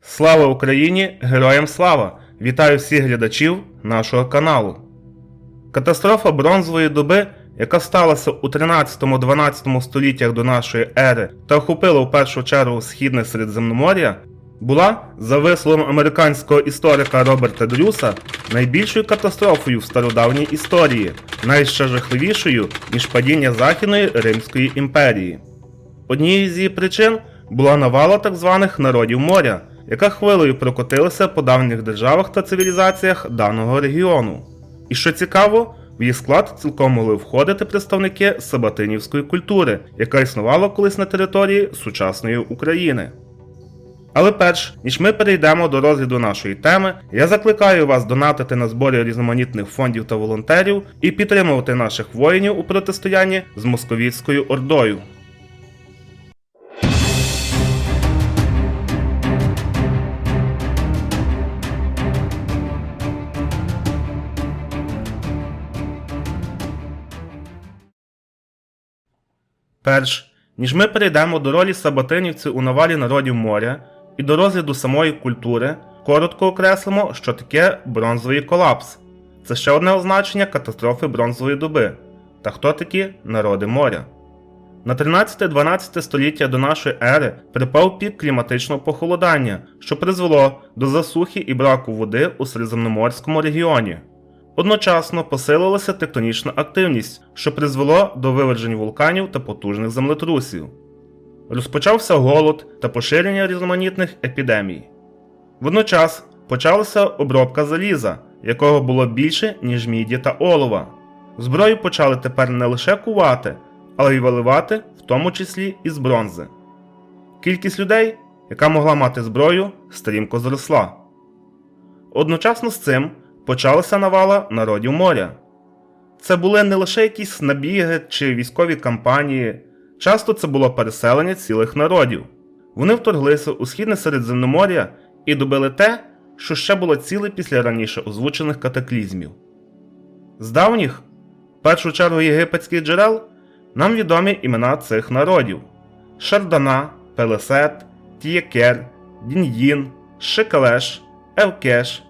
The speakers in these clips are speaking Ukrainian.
Слава Україні! Героям слава! Вітаю всіх глядачів нашого каналу. Катастрофа бронзової доби, яка сталася у 13-12 століттях до нашої ери та охопила в першу чергу східне Середземномор'я, була, за висловом американського історика Роберта Дрюса, найбільшою катастрофою в стародавній історії, навіть ще жахливішою, ніж падіння Західної Римської імперії. Однією з її причин була навала так званих народів моря, яка хвилею прокотилася по давніх державах та цивілізаціях даного регіону. І що цікаво, в її склад цілком могли входити представники сабатинівської культури, яка існувала колись на території сучасної України. Але перш ніж ми перейдемо до розгляду нашої теми, я закликаю вас донатити на зборі різноманітних фондів та волонтерів і підтримувати наших воїнів у протистоянні з московітською ордою. Перш ніж ми перейдемо до ролі саботинівців у навалі народів моря і до розгляду самої культури, коротко окреслимо, що таке бронзовий колапс. Це ще одне означення катастрофи бронзової доби. Та хто такі народи моря? На 13-12 століття до нашої ери припав пік кліматичного похолодання, що призвело до засухи і браку води у Середземноморському регіоні. Одночасно посилилася тектонічна активність, що призвело до вивержень вулканів та потужних землетрусів. Розпочався голод та поширення різноманітних епідемій. Водночас почалася обробка заліза, якого було більше, ніж міді та олова. Зброю почали тепер не лише кувати, але й виливати, в тому числі і з бронзи. Кількість людей, яка могла мати зброю, стрімко зросла. Одночасно з цим почалася навала народів моря. Це були не лише якісь набіги чи військові кампанії, часто це було переселення цілих народів. Вони вторглися у східне Середземномор'я і добили те, що ще було ціле після раніше озвучених катаклізмів. З давніх, в першу чергу єгипетських джерел, нам відомі імена цих народів: Шардана, Пелесет, Тієкер, Дін'їн, Шикалеш, Евкеш,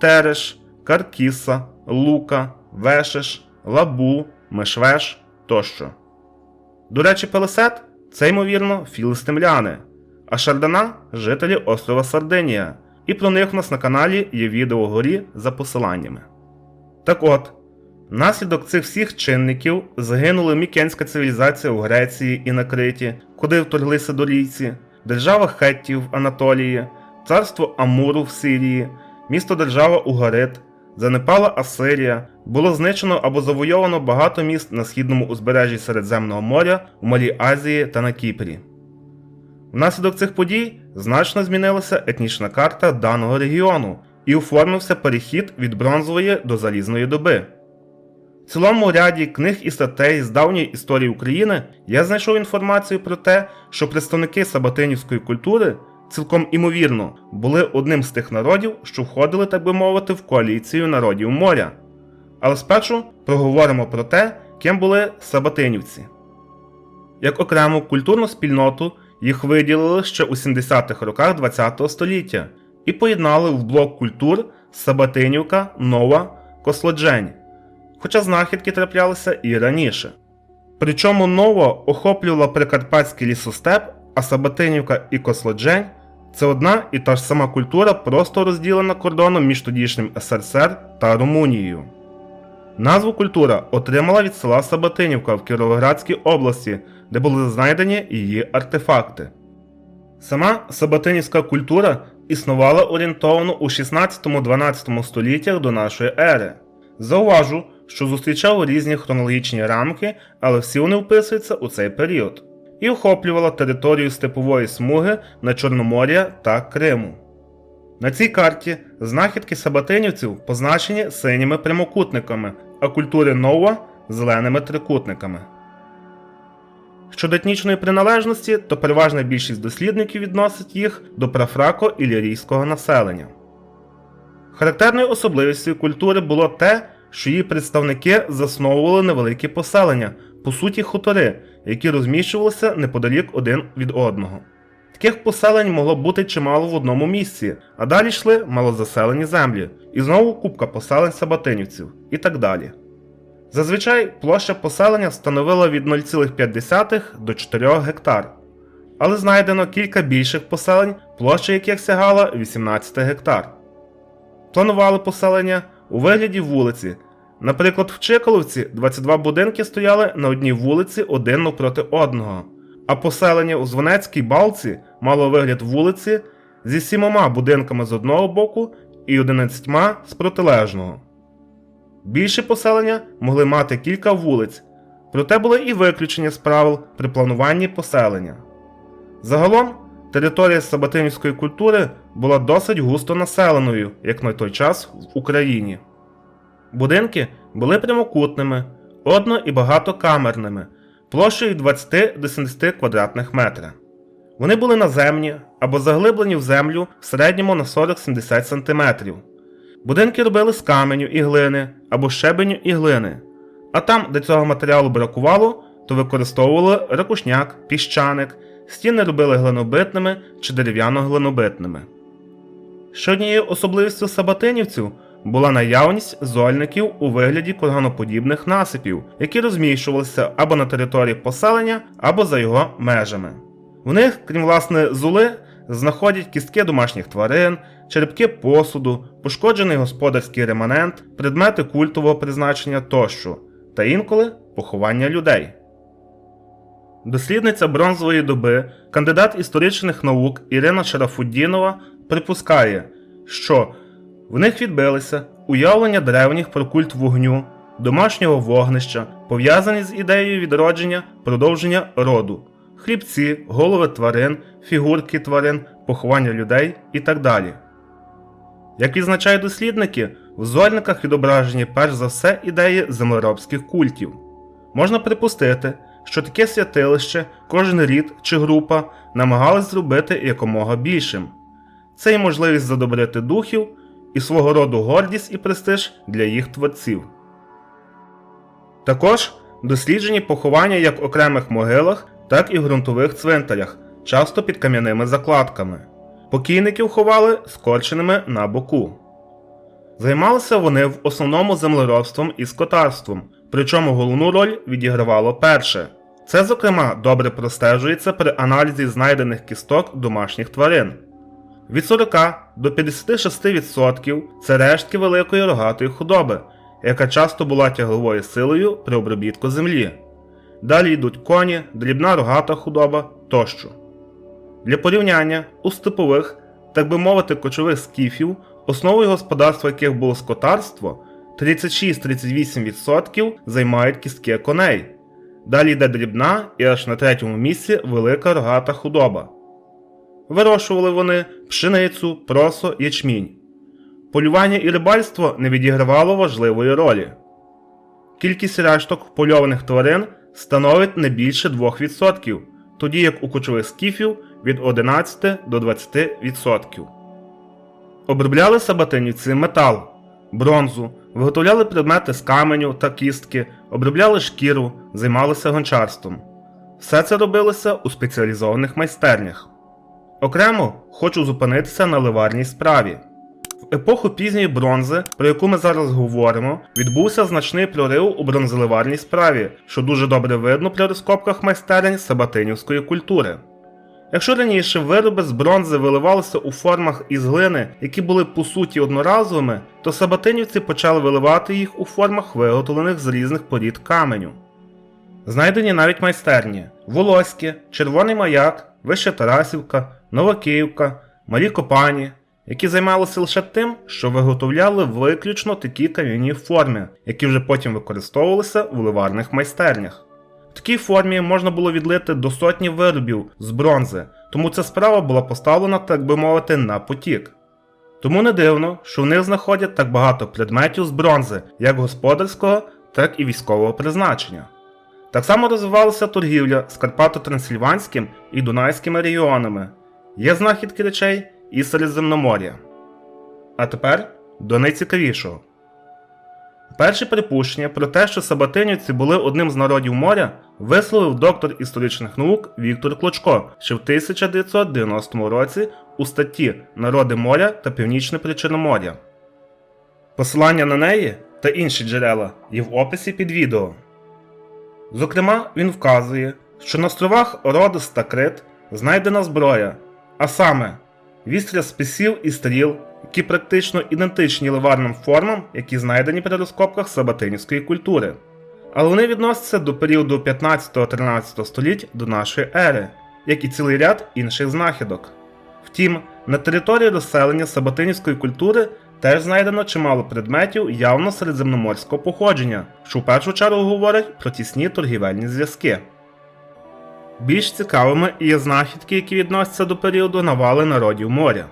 Тереш, Каркіса, Лука, Вешеш, Лабу, Мешвеш тощо. До речі, Пелесет це, ймовірно, філистимляни, а Шардана жителі острова Сардинія, і про них у нас на каналі є відео вгорі за посиланнями. Так от, внаслідок цих всіх чинників загинула мікенська цивілізація у Греції і на Криті, куди вторглися долійці, держава Хеттів в Анатолії, царство Амуру в Сирії, місто держава Угарит, занепала Асирія, було знищено або завойовано багато міст на східному узбережжі Середземного моря, у Малій Азії та на Кіпрі. Внаслідок цих подій значно змінилася етнічна карта даного регіону і оформився перехід від бронзової до залізної доби. В цілому ряді книг і статей з давньої історії України я знайшов інформацію про те, що представники сабатинівської культури цілком імовірно були одним з тих народів, що входили, так би мовити, в коаліцію народів моря. Але спершу проговоримо про те, ким були сабатинівці. Як окрему культурну спільноту їх виділили ще у 70-х роках ХХ століття і поєднали в блок культур Сабатинівка, Нова, Кослоджень, хоча знахідки траплялися і раніше. Причому Нова охоплювала Прикарпатський лісостеп, а Сабатинівка і Кослоджень це одна і та ж сама культура, просто розділена кордоном між тодішнім СРСР та Румунією. Назву культура отримала від села Сабатинівка в Кіровоградській області, де були знайдені її артефакти. Сама Сабатинівська культура існувала орієнтовано у 16-12 століттях до нашої ери. Зауважу, що зустрічав різні хронологічні рамки, але всі вони вписуються у цей період, і охоплювала територію степової смуги на Чорномор'я та Криму. На цій карті знахідки сабатинівців позначені синіми прямокутниками, а культури Нова зеленими трикутниками. Щодо етнічної приналежності, то переважна більшість дослідників відносить їх до прафрако-ілірійського населення. Характерною особливістю культури було те, що її представники засновували невеликі поселення, по суті хутори, які розміщувалися неподалік один від одного. Таких поселень могло бути чимало в одному місці, а далі йшли малозаселені землі, і знову купка поселень сабатинівців і так далі. Зазвичай площа поселення становила від 0,5 до 4 гектар, але знайдено кілька більших поселень, площа яких сягала 18 гектар. Планували поселення у вигляді вулиці. Наприклад, в Чиколовці 22 будинки стояли на одній вулиці один навпроти одного, а поселення у Звонецькій балці мало вигляд вулиці зі сімома будинками з одного боку і 11 з протилежного. Більші поселення могли мати кілька вулиць, проте були і виключення з правил при плануванні поселення. Загалом, територія сабатинівської культури була досить густо населеною, як на той час в Україні. Будинки були прямокутними, одно- і багатокамерними, площею 20 до 70 квадратних метрів. Вони були наземні або заглиблені в землю в середньому на 40-70 см. Будинки робили з каменю і глини або щебеню і глини, а там, де цього матеріалу бракувало, то використовували ракушняк, піщаник, стіни робили глинобитними чи дерев'яно-глинобитними. Ще однією особливістю сабатинівців була наявність зольників у вигляді курганоподібних насипів, які розміщувалися або на території поселення, або за його межами. В них, крім власне зули, знаходять кістки домашніх тварин, черепки посуду, пошкоджений господарський реманент, предмети культового призначення тощо, та інколи поховання людей. Дослідниця бронзової доби, кандидат історичних наук Ірина Шарафуддінова припускає, що в них відбилися уявлення древніх про культ вогню, домашнього вогнища, пов'язані з ідеєю відродження продовження роду, хлібці, голови тварин, фігурки тварин, поховання людей і так далі. Як відзначають дослідники, в зольниках відображені перш за все ідеї землеробських культів. Можна припустити, що таке святилище кожен рід чи група намагались зробити якомога більшим. Це й можливість задобрити духів і свого роду гордість і престиж для їх творців. Також досліджені поховання як в окремих могилах, так і в ґрунтових цвинтарях, часто під кам'яними закладками. Покійників ховали скорченими на боку. Займалися вони в основному землеробством і скотарством, причому головну роль відігравало перше. Це, зокрема, добре простежується при аналізі знайдених кісток домашніх тварин. Від 40 до 56% це рештки великої рогатої худоби, яка часто була тягловою силою при обробітку землі. Далі йдуть коні, дрібна рогата худоба тощо. Для порівняння у степових, так би мовити, кочових скіфів, основою господарства яких було скотарство, 36-38% займають кістки коней. Далі йде дрібна і аж на третьому місці велика рогата худоба. Вирощували вони пшеницю, просо, ячмінь. Полювання і рибальство не відігравало важливої ролі. Кількість решток польованих тварин становить не більше 2%, тоді як у кочових скіфів від 11 до 20%. Обробляли сабатинівці метал, бронзу, виготовляли предмети з каменю та кістки, обробляли шкіру, займалися гончарством. Все це робилося у спеціалізованих майстернях. Окремо хочу зупинитися на ливарній справі. В епоху пізньої бронзи, про яку ми зараз говоримо, відбувся значний прорив у бронзоливарній справі, що дуже добре видно при розкопках майстерень сабатинівської культури. Якщо раніше вироби з бронзи виливалися у формах із глини, які були по суті одноразовими, то сабатинівці почали виливати їх у формах, виготовлених з різних порід каменю. Знайдені навіть майстерні Волоське, Червоний Маяк, Вища Тарасівка, Новокиївка, Малі Копані, які займалися лише тим, що виготовляли виключно такі кам'яні форми, які вже потім використовувалися в ливарних майстернях. В такій формі можна було відлити до сотні виробів з бронзи, тому ця справа була поставлена, так би мовити, на потік. Тому не дивно, що в них знаходять так багато предметів з бронзи, як господарського, так і військового призначення. Так само розвивалася торгівля з Карпато-Трансильванським і Дунайськими регіонами. Є знахідки речей і Середземномор'я. А тепер до найцікавішого. Перші припущення про те, що сабатинівці були одним з народів моря, висловив доктор історичних наук Віктор Клочко ще в 1990 році у статті Народи моря та Північне Причорномор'я. Посилання на неї та інші джерела є в описі під відео. Зокрема, він вказує, що на островах Родос та Крит знайдена зброя, а саме вістря списів і стріл, які практично ідентичні ливарним формам, які знайдені при розкопках сабатинівської культури. Але вони відносяться до періоду 15-13 століть до нашої ери, як і цілий ряд інших знахідок. Втім, на території розселення сабатинівської культури теж знайдено чимало предметів явно середземноморського походження, що в першу чергу говорить про тісні торгівельні зв'язки. Більш цікавими є знахідки, які відносяться до періоду навали народів моря.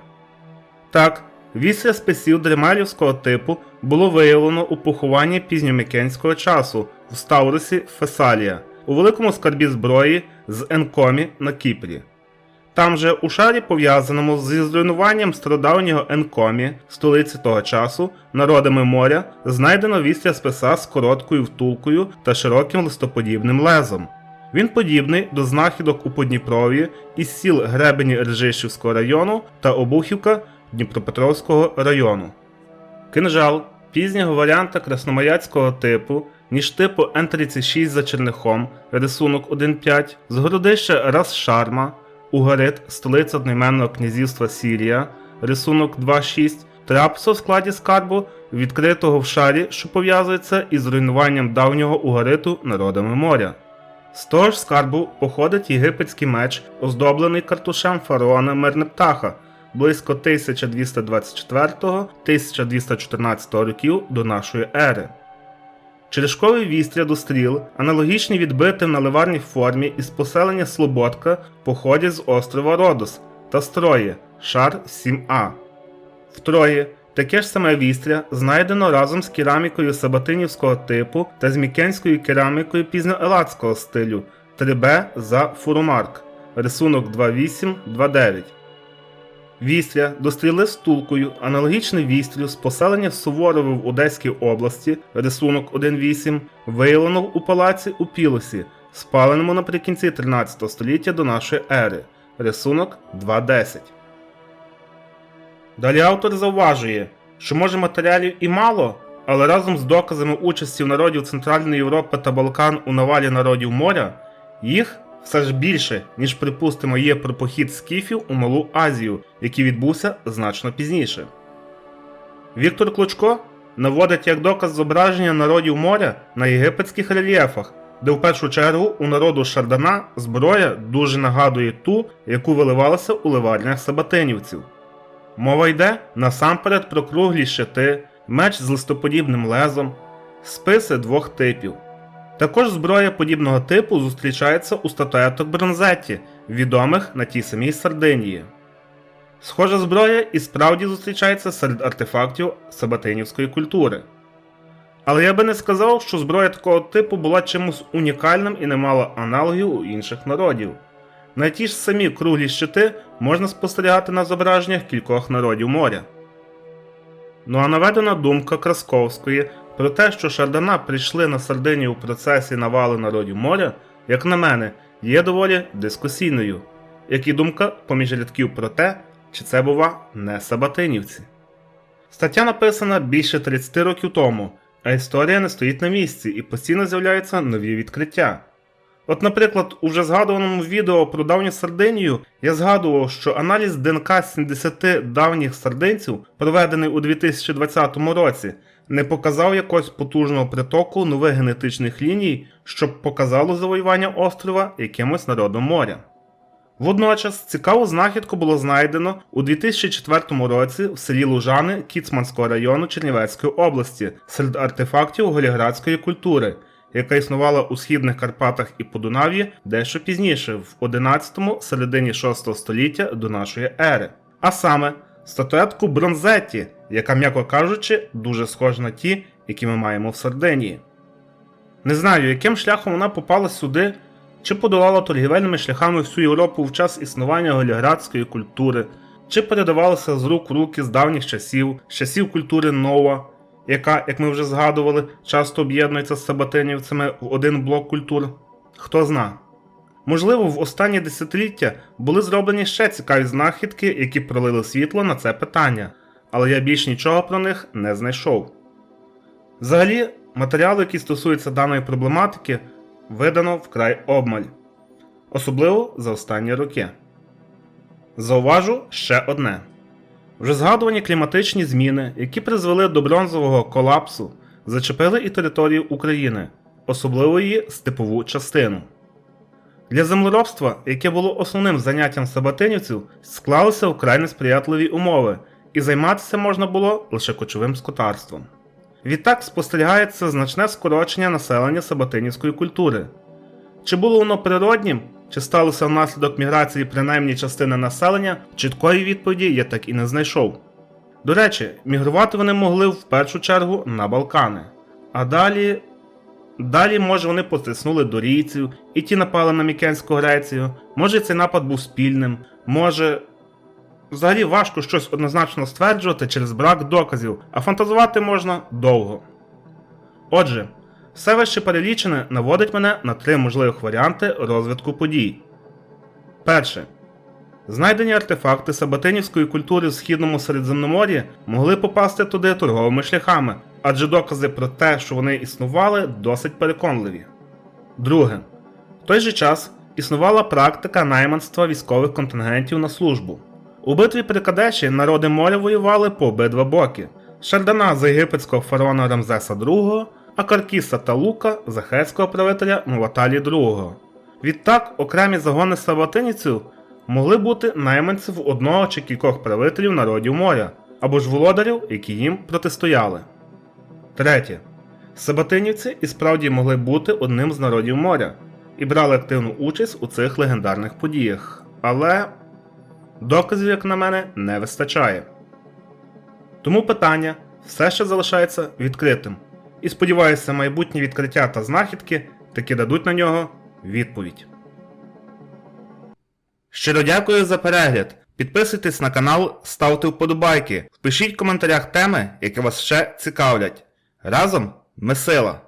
Так, вісля списів дремелівського типу було виявлено у похованні пізньомікенського часу в Ставросі Фесалія у великому скарбі зброї з Енкомі на Кіпрі. Там же у шарі, пов'язаному зі зруйнуванням стародавнього Енкомі, столиці того часу, народами моря, знайдено вісля списа з короткою втулкою та широким листоподібним лезом. Він подібний до знахідок у Подніпров'ї із сіл Гребені Ржишівського району та Обухівка Дніпропетровського району. Кинжал пізнього варіанта красномаяцького типу, ніж типу Н36 за чернихом, рисунок 1.5, з городища Расшарма, Угарит, столиця одноіменного князівства Сірія, рисунок 2.6, трапсу в складі скарбу, відкритого в шарі, що пов'язується із руйнуванням давнього Угариту народами моря. З того ж скарбу походить єгипетський меч, оздоблений картушем фараона Мернептаха близько 1224-1214 років до нашої ери. Черешковий вістря до стріл, аналогічні відбитим на ливарній формі із поселення Слободка, походять з острова Родос та Строї, шар 7А. Втроє, таке ж саме вістря знайдено разом з керамікою сабатинівського типу та з мікенською керамікою пізноелацького стилю 3Б за фурумарк, рисунок 28-29. Вістря до стріли з тулкою, аналогічний вістрю з поселення Суворове в Одеській області, рисунок 1.8, виявлено у палаці у Пілосі, спаленому наприкінці 13 століття до нашої ери, рисунок 2.10. Далі автор зауважує, що може матеріалів і мало, але разом з доказами участі народів Центральної Європи та Балкан у навалі народів моря, їх все ж більше, ніж припустимо є про похід скіфів у Малу Азію, який відбувся значно пізніше. Віктор Клочко наводить як доказ зображення народів моря на єгипетських рельєфах, де в першу чергу у народу Шардана зброя дуже нагадує ту, яку виливалася у ливарнях сабатинівців. Мова йде насамперед про круглі щити, меч з листоподібним лезом, списи двох типів. Також зброя подібного типу зустрічається у статуеток Бронзетті, відомих на тій самій Сардинії. Схожа зброя і справді зустрічається серед артефактів сабатинівської культури. Але я би не сказав, що зброя такого типу була чимось унікальним і не мала аналогів у інших народів. На ті ж самі круглі щити можна спостерігати на зображеннях кількох народів моря. Ну а наведена думка Красковської про те, що Шардана прийшли на Сардинію у процесі навали народів моря, як на мене, є доволі дискусійною, як і думка поміж рядків про те, чи це бува не сабатинівці. Стаття написана більше 30 років тому, а історія не стоїть на місці і постійно з'являються нові відкриття. От, наприклад, у вже згадуваному відео про давню Сардинію я згадував, що аналіз ДНК 70 давніх сардинців, проведений у 2020 році, не показав якогось потужного притоку нових генетичних ліній, щоб показало завоювання острова якимось народом моря. Водночас цікаву знахідку було знайдено у 2004 році в селі Лужани Кіцманського району Чернівецької області серед артефактів голіградської культури, яка існувала у східних Карпатах і Подунав'ї дещо пізніше, в 11 середині 6 століття до нашої ери. А саме статуетку Бронзетті, яка, м'яко кажучи, дуже схожа на ті, які ми маємо в Сардинії. Не знаю, яким шляхом вона попала сюди, чи подолала торгівельними шляхами всю Європу в час існування голіградської культури, чи передавалася з рук в руки з давніх часів, з часів культури Нова, яка, як ми вже згадували, часто об'єднується з сабатинівцями в один блок культур? Хто зна. Можливо, в останні десятиліття були зроблені ще цікаві знахідки, які пролили світло на це питання, але я більш нічого про них не знайшов. Взагалі, матеріали, які стосуються даної проблематики, видано вкрай обмаль, особливо за останні роки. Зауважу ще одне: вже згадувані кліматичні зміни, які призвели до бронзового колапсу, зачепили і територію України, особливо її степову частину. Для землеробства, яке було основним заняттям сабатинівців, склалися вкрай несприятливі умови, і займатися можна було лише кочовим скотарством. Відтак спостерігається значне скорочення населення сабатинівської культури. Чи було воно природнім, чи сталося внаслідок міграції принаймні частини населення, чіткої відповіді я так і не знайшов. До речі, мігрувати вони могли в першу чергу на Балкани. А далі. Далі, може, вони потиснули дорійців, і ті напали на Мікенську Грецію, може цей напад був спільним, може. Взагалі важко щось однозначно стверджувати через брак доказів, а фантазувати можна довго. Отже, все вище перелічене наводить мене на три можливих варіанти розвитку подій. Перше. Знайдені артефакти сабатинівської культури в східному Середземномор'ї могли попасти туди торговими шляхами, адже докази про те, що вони існували, досить переконливі. Друге. В той же час існувала практика найманства військових контингентів на службу. У битві при Кадеші народи моря воювали по обидва боки: Шардана за єгипетського фараона Рамзеса II, а та Лука захетського правителя Муваталі II. Відтак окремі загони саватинівців могли бути найманців одного чи кількох правителів народів моря, або ж володарів, які їм протистояли. Третє. Сабатинівці і справді могли бути одним з народів моря і брали активну участь у цих легендарних подіях. Але доказів, як на мене, не вистачає. Тому питання все ще залишається відкритим. І сподіваюся, майбутні відкриття та знахідки таки дадуть на нього відповідь. Щиро дякую за перегляд. Підписуйтесь на канал, ставте вподобайки, пишіть в коментарях теми, які вас ще цікавлять. Разом ми сила!